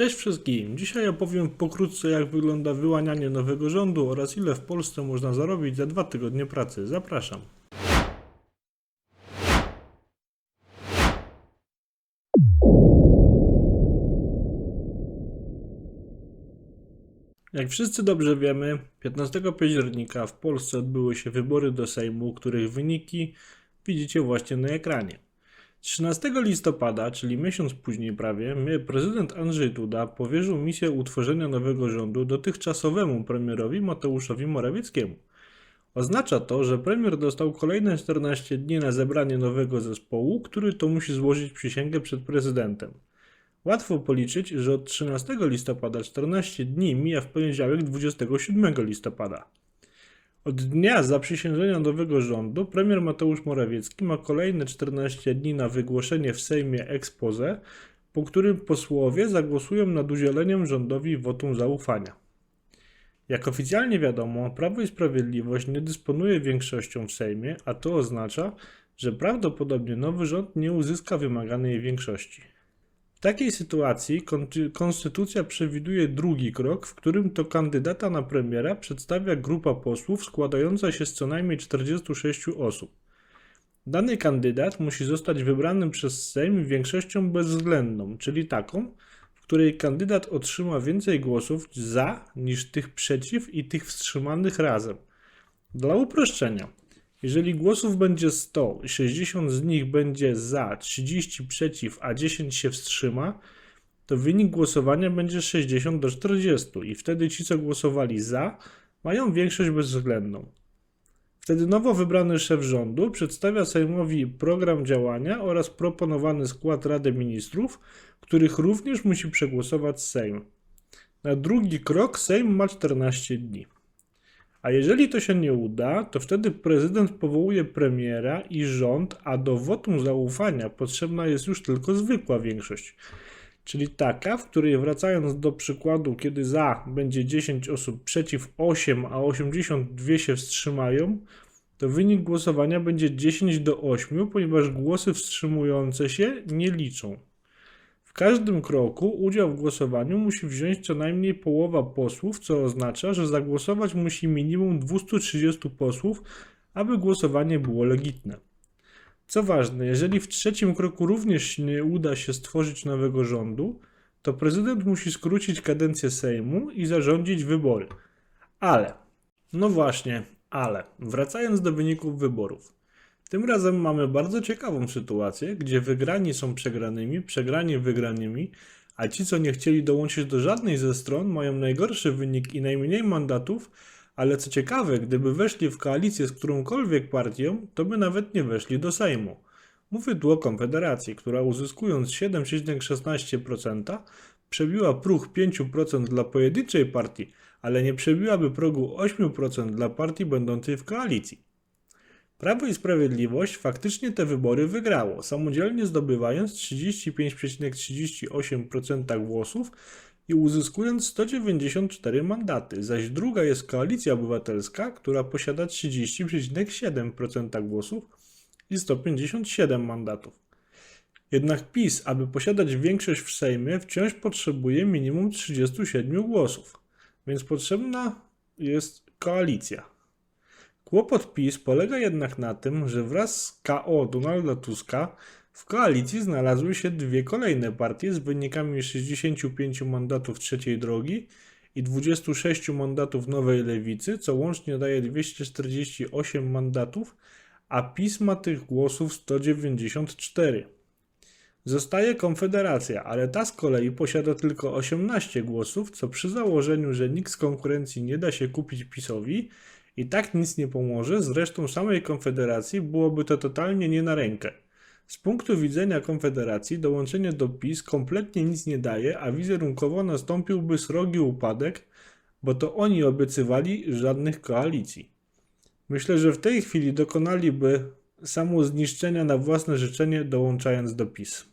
Cześć wszystkim! Dzisiaj opowiem pokrótce jak wygląda wyłanianie nowego rządu oraz ile w Polsce można zarobić za dwa tygodnie pracy. Zapraszam. Jak wszyscy dobrze wiemy, 15 października w Polsce odbyły się wybory do Sejmu, których wyniki widzicie właśnie na ekranie. 13 listopada, czyli miesiąc później prawie, prezydent Andrzej Duda powierzył misję utworzenia nowego rządu dotychczasowemu premierowi Mateuszowi Morawieckiemu. Oznacza to, że premier dostał kolejne 14 dni na zebranie nowego zespołu, który to musi złożyć przysięgę przed prezydentem. Łatwo policzyć, że od 13 listopada 14 dni mija w poniedziałek 27 listopada. Od dnia zaprzysiężenia nowego rządu premier Mateusz Morawiecki ma kolejne 14 dni na wygłoszenie w Sejmie expose, po którym posłowie zagłosują nad udzieleniem rządowi wotum zaufania. Jak oficjalnie wiadomo, Prawo i Sprawiedliwość nie dysponuje większością w Sejmie, a to oznacza, że prawdopodobnie nowy rząd nie uzyska wymaganej większości. W takiej sytuacji konstytucja przewiduje drugi krok, w którym to kandydata na premiera przedstawia grupa posłów składająca się z co najmniej 46 osób. Dany kandydat musi zostać wybrany przez Sejm większością bezwzględną, czyli taką, w której kandydat otrzyma więcej głosów za niż tych przeciw i tych wstrzymanych razem. Dla uproszczenia, jeżeli głosów będzie 100, 60 z nich będzie za, 30 przeciw, a 10 się wstrzyma, to wynik głosowania będzie 60 do 40 i wtedy ci, co głosowali za, mają większość bezwzględną. Wtedy nowo wybrany szef rządu przedstawia Sejmowi program działania oraz proponowany skład Rady Ministrów, których również musi przegłosować Sejm. Na drugi krok Sejm ma 14 dni. A jeżeli to się nie uda, to wtedy prezydent powołuje premiera i rząd, a do wotum zaufania potrzebna jest już tylko zwykła większość. Czyli taka, w której wracając do przykładu, kiedy za będzie 10 osób, przeciw 8, a 82 się wstrzymają, to wynik głosowania będzie 10 do 8, ponieważ głosy wstrzymujące się nie liczą. Każdym kroku udział w głosowaniu musi wziąć co najmniej połowa posłów, co oznacza, że zagłosować musi minimum 230 posłów, aby głosowanie było legitne. Co ważne, jeżeli w trzecim kroku również nie uda się stworzyć nowego rządu, to prezydent musi skrócić kadencję Sejmu i zarządzić wybory. Ale, no właśnie, ale, wracając do wyników wyborów. Tym razem mamy bardzo ciekawą sytuację, gdzie wygrani są przegranymi, przegrani wygranymi, a ci, co nie chcieli dołączyć do żadnej ze stron, mają najgorszy wynik i najmniej mandatów, ale co ciekawe, gdyby weszli w koalicję z którąkolwiek partią, to by nawet nie weszli do Sejmu. Mówię tu o Konfederacji, która uzyskując 7,16% przebiła próg 5% dla pojedynczej partii, ale nie przebiłaby progu 8% dla partii będącej w koalicji. Prawo i Sprawiedliwość faktycznie te wybory wygrało, samodzielnie zdobywając 35,38% głosów i uzyskując 194 mandaty, zaś druga jest Koalicja Obywatelska, która posiada 30,7% głosów i 157 mandatów. Jednak PiS, aby posiadać większość w Sejmie, wciąż potrzebuje minimum 37 głosów, więc potrzebna jest koalicja. Kłopot PiS polega jednak na tym, że wraz z KO Donalda Tuska w koalicji znalazły się dwie kolejne partie z wynikami 65 mandatów trzeciej drogi i 26 mandatów Nowej Lewicy, co łącznie daje 248 mandatów, a PiS ma tych głosów 194. Zostaje Konfederacja, ale ta z kolei posiada tylko 18 głosów, co przy założeniu, że nikt z konkurencji nie da się kupić PiSowi, i tak nic nie pomoże, zresztą samej Konfederacji byłoby to totalnie nie na rękę. Z punktu widzenia Konfederacji dołączenie do PiS kompletnie nic nie daje, a wizerunkowo nastąpiłby srogi upadek, bo to oni obiecywali żadnych koalicji. Myślę, że w tej chwili dokonaliby samo zniszczenia na własne życzenie, dołączając do PiS.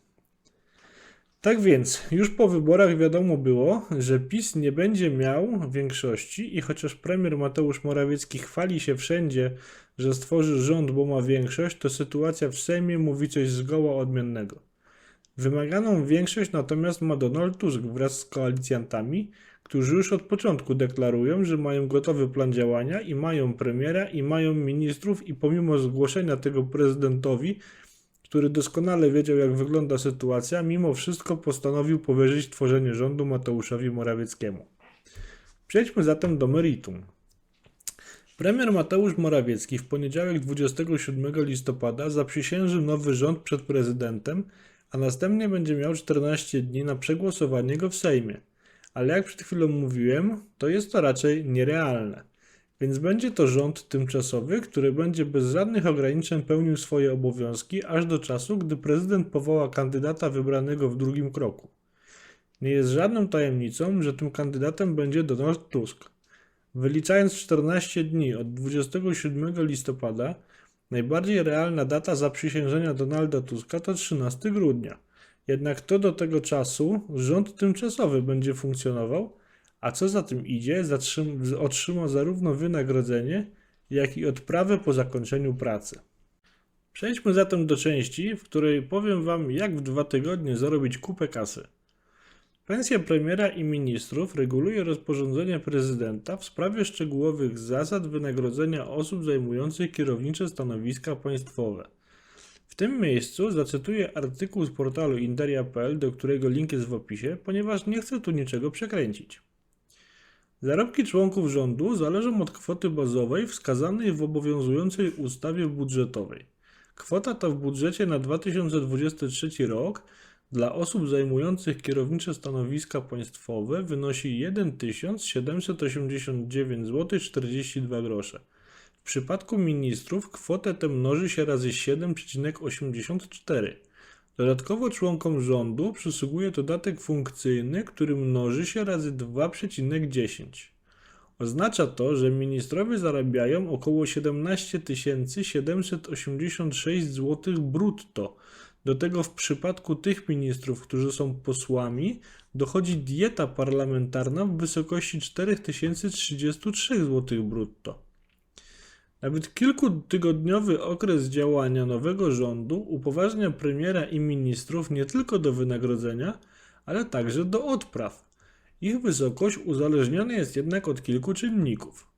Tak więc, już po wyborach wiadomo było, że PiS nie będzie miał większości i chociaż premier Mateusz Morawiecki chwali się wszędzie, że stworzy rząd, bo ma większość, to sytuacja w Sejmie mówi coś zgoła odmiennego. Wymaganą większość natomiast ma Donald Tusk wraz z koalicjantami, którzy już od początku deklarują, że mają gotowy plan działania i mają premiera i mają ministrów i pomimo zgłoszenia tego prezydentowi, który doskonale wiedział jak wygląda sytuacja, mimo wszystko postanowił powierzyć tworzenie rządu Mateuszowi Morawieckiemu. Przejdźmy zatem do meritum. Premier Mateusz Morawiecki w poniedziałek 27 listopada zaprzysięży nowy rząd przed prezydentem, a następnie będzie miał 14 dni na przegłosowanie go w Sejmie. Ale jak przed chwilą mówiłem, to jest to raczej nierealne. Więc będzie to rząd tymczasowy, który będzie bez żadnych ograniczeń pełnił swoje obowiązki aż do czasu, gdy prezydent powoła kandydata wybranego w drugim kroku. Nie jest żadną tajemnicą, że tym kandydatem będzie Donald Tusk. Wyliczając 14 dni od 27 listopada, najbardziej realna data zaprzysiężenia Donalda Tuska to 13 grudnia. Jednak to do tego czasu rząd tymczasowy będzie funkcjonował, a co za tym idzie, otrzyma zarówno wynagrodzenie, jak i odprawę po zakończeniu pracy. Przejdźmy zatem do części, w której powiem Wam, jak w dwa tygodnie zarobić kupę kasy. Pensję premiera i ministrów reguluje rozporządzenie prezydenta w sprawie szczegółowych zasad wynagrodzenia osób zajmujących kierownicze stanowiska państwowe. W tym miejscu zacytuję artykuł z portalu interia.pl, do którego link jest w opisie, ponieważ nie chcę tu niczego przekręcić. Zarobki członków rządu zależą od kwoty bazowej wskazanej w obowiązującej ustawie budżetowej. Kwota ta w budżecie na 2023 rok dla osób zajmujących kierownicze stanowiska państwowe wynosi 1789 zł 42 grosze. W przypadku ministrów kwotę tę mnoży się razy 7,84. Dodatkowo członkom rządu przysługuje dodatek funkcyjny, który mnoży się razy 2,10. Oznacza to, że ministrowie zarabiają około 17 786 zł brutto. Do tego w przypadku tych ministrów, którzy są posłami, dochodzi dieta parlamentarna w wysokości 4033 zł brutto. Nawet kilkutygodniowy okres działania nowego rządu upoważnia premiera i ministrów nie tylko do wynagrodzenia, ale także do odpraw. Ich wysokość uzależniona jest jednak od kilku czynników.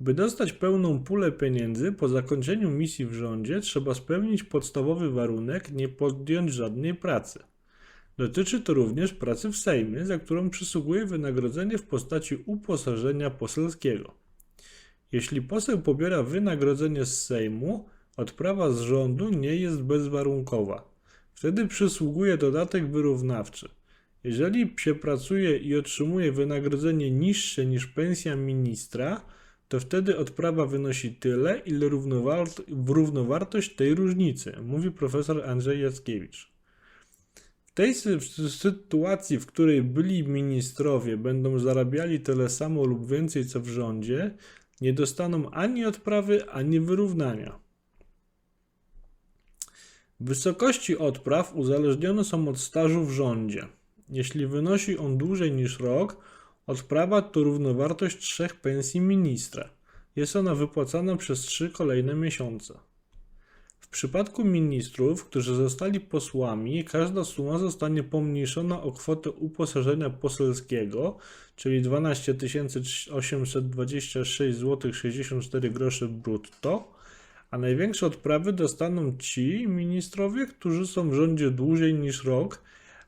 By dostać pełną pulę pieniędzy po zakończeniu misji w rządzie, trzeba spełnić podstawowy warunek nie podjąć żadnej pracy. Dotyczy to również pracy w Sejmie, za którą przysługuje wynagrodzenie w postaci uposażenia poselskiego. Jeśli poseł pobiera wynagrodzenie z Sejmu, odprawa z rządu nie jest bezwarunkowa. Wtedy przysługuje dodatek wyrównawczy. Jeżeli się pracuje i otrzymuje wynagrodzenie niższe niż pensja ministra, to wtedy odprawa wynosi tyle, ile równowart równowartość tej różnicy, mówi profesor Andrzej Jackiewicz. W tej sy sytuacji, w której byli ministrowie będą zarabiali tyle samo lub więcej co w rządzie, nie dostaną ani odprawy, ani wyrównania. Wysokości odpraw uzależnione są od stażu w rządzie. Jeśli wynosi on dłużej niż rok, odprawa to równowartość trzech pensji ministra. Jest ona wypłacana przez trzy kolejne miesiące. W przypadku ministrów, którzy zostali posłami, każda suma zostanie pomniejszona o kwotę uposażenia poselskiego, czyli 12 826 zł 64 grosze brutto, a największe odprawy dostaną ci ministrowie, którzy są w rządzie dłużej niż rok,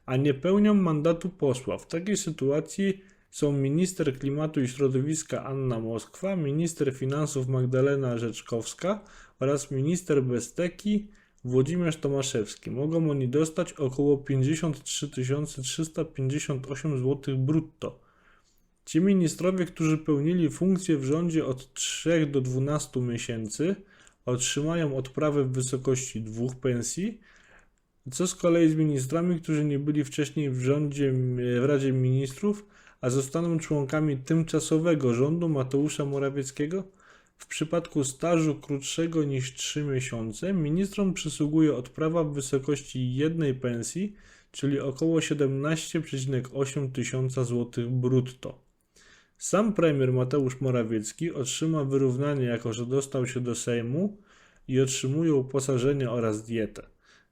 a nie pełnią mandatu posła. W takiej sytuacji są minister klimatu i środowiska Anna Moskwa, minister finansów Magdalena Rzeczkowska oraz minister Besteki Włodzimierz Tomaszewski. Mogą oni dostać około 53 358 zł brutto. Ci ministrowie, którzy pełnili funkcję w rządzie od 3 do 12 miesięcy, otrzymają odprawę w wysokości dwóch pensji, co z kolei z ministrami, którzy nie byli wcześniej w rządzie, w Radzie Ministrów, a zostaną członkami tymczasowego rządu Mateusza Morawieckiego? W przypadku stażu krótszego niż 3 miesiące ministrom przysługuje odprawa w wysokości jednej pensji, czyli około 17,8 tysiąca złotych brutto. Sam premier Mateusz Morawiecki otrzyma wyrównanie, jako że dostał się do Sejmu i otrzymuje uposażenie oraz dietę.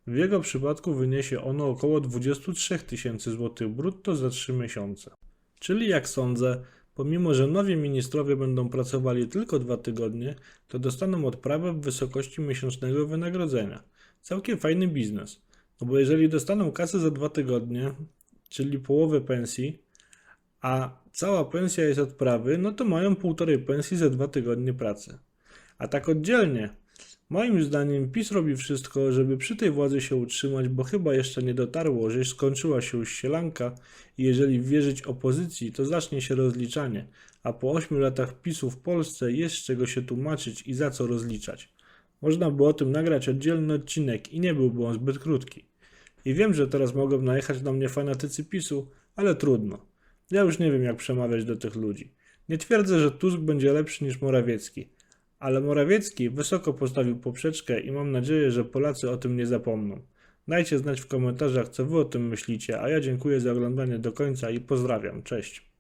W jego przypadku wyniesie ono około 23 tysięcy złotych brutto za 3 miesiące. Czyli jak sądzę, pomimo że nowi ministrowie będą pracowali tylko dwa tygodnie, to dostaną odprawę w wysokości miesięcznego wynagrodzenia. Całkiem fajny biznes. No bo jeżeli dostaną kasę za dwa tygodnie, czyli połowę pensji, a cała pensja jest odprawy, no to mają półtorej pensji za dwa tygodnie pracy. A tak oddzielnie, moim zdaniem PiS robi wszystko, żeby przy tej władzy się utrzymać, bo chyba jeszcze nie dotarło, że skończyła się już sielanka i jeżeli wierzyć opozycji, to zacznie się rozliczanie, a po 8 latach PiSu w Polsce jest z czego się tłumaczyć i za co rozliczać. Można by o tym nagrać oddzielny odcinek i nie byłby on zbyt krótki. I wiem, że teraz mogą najechać na mnie fanatycy PiSu, ale trudno. Ja już nie wiem, jak przemawiać do tych ludzi. Nie twierdzę, że Tusk będzie lepszy niż Morawiecki, ale Morawiecki wysoko postawił poprzeczkę i mam nadzieję, że Polacy o tym nie zapomną. Dajcie znać w komentarzach, co wy o tym myślicie, a ja dziękuję za oglądanie do końca i pozdrawiam. Cześć.